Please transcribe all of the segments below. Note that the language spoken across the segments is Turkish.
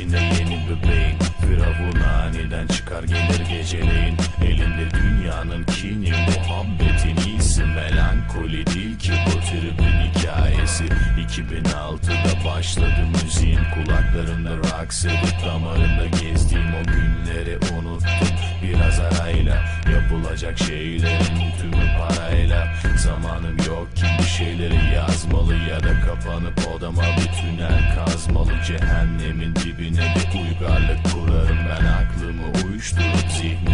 yine yeni bebeğin Firavun aniden çıkar gelir geceleyin. Elinde dünyanın kini muhabbetin iyisi. Melankoli değil ki bu tribün hikayesi. 2006'da başladı müziğin kulaklarında raks edip Damarında gezdiğim o günleri unuttum. Biraz arayla yapılacak şeylerin tümü parayla. Zamanım yok ki bir şeyleri yazmalı ya da kapanıp odama bir tünel kazmalı Cehennemin dibine bir uygarlık kurarım. Ben aklımı uyuşturup zihnimi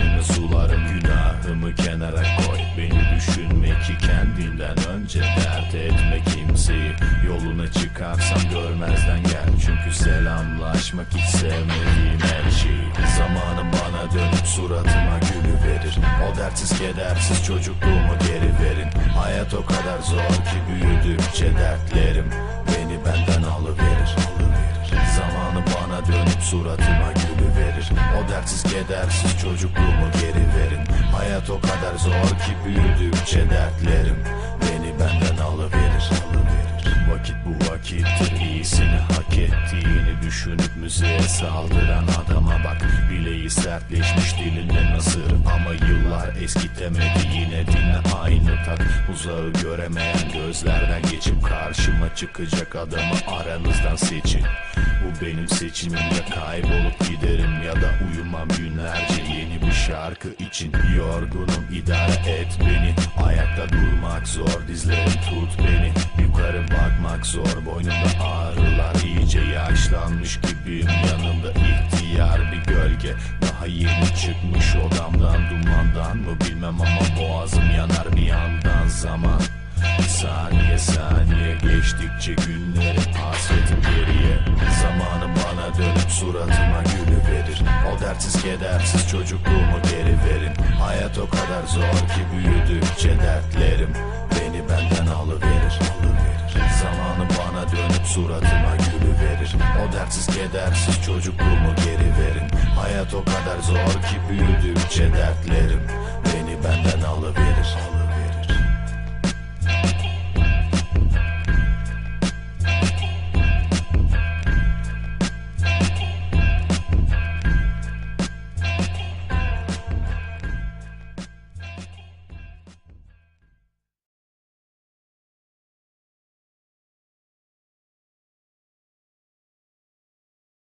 görmezden gel çünkü selamlaşmak hiç sevmediğim her şeyi Zamanım bana dönüp suratıma gülü verir. O dertsiz kedersiz çocukluğumu geri verin. Hayat o kadar zor ki büyüdükçe dertlerim Beni benden alıverir. Zamanı bana dönüp suratıma gülü verir. O dertsiz kedersiz çocukluğumu geri verin. Hayat o kadar zor ki büyüdükçe dertlerim düşünüp müziğe saldıran adama bak. Bileği sertleşmiş dilinde nasır ama yıllar eskitemedi. Yine dinle aynı tat. Uzağı göremeyen gözlerden geçip karşıma çıkacak adamı aranızdan seçin. Bu benim seçimim ya kaybolup giderim ya da uyumam günlerce yeni bir şarkı için. Yorgunum idare et beni. Ayakta durmak zor dizlerim tut beni Yukarı bakmak zor boynumda ağrılar. İyice yaşlanmış gibiyim yanımda ihtiyar bir gölge. Daha yeni çıkmış odamdan dumandan mı bilmem ama boğazım yanar bir yandan zaman. Saniye saniye geçtikçe günlerim hasretim geriye. Zamanı bana dönüp suratıma gülü verir. O dertsiz kedersiz çocukluğumu geri verin. Hayat o kadar zor ki büyüdükçe dertlerim Beni benden alıverir Zamanı bana dönüp suratıma gülü verir. O dertsiz kedersiz çocukluğumu geri verin. Hayat o kadar zor ki büyüdükçe dertlerim Beni benden alıverir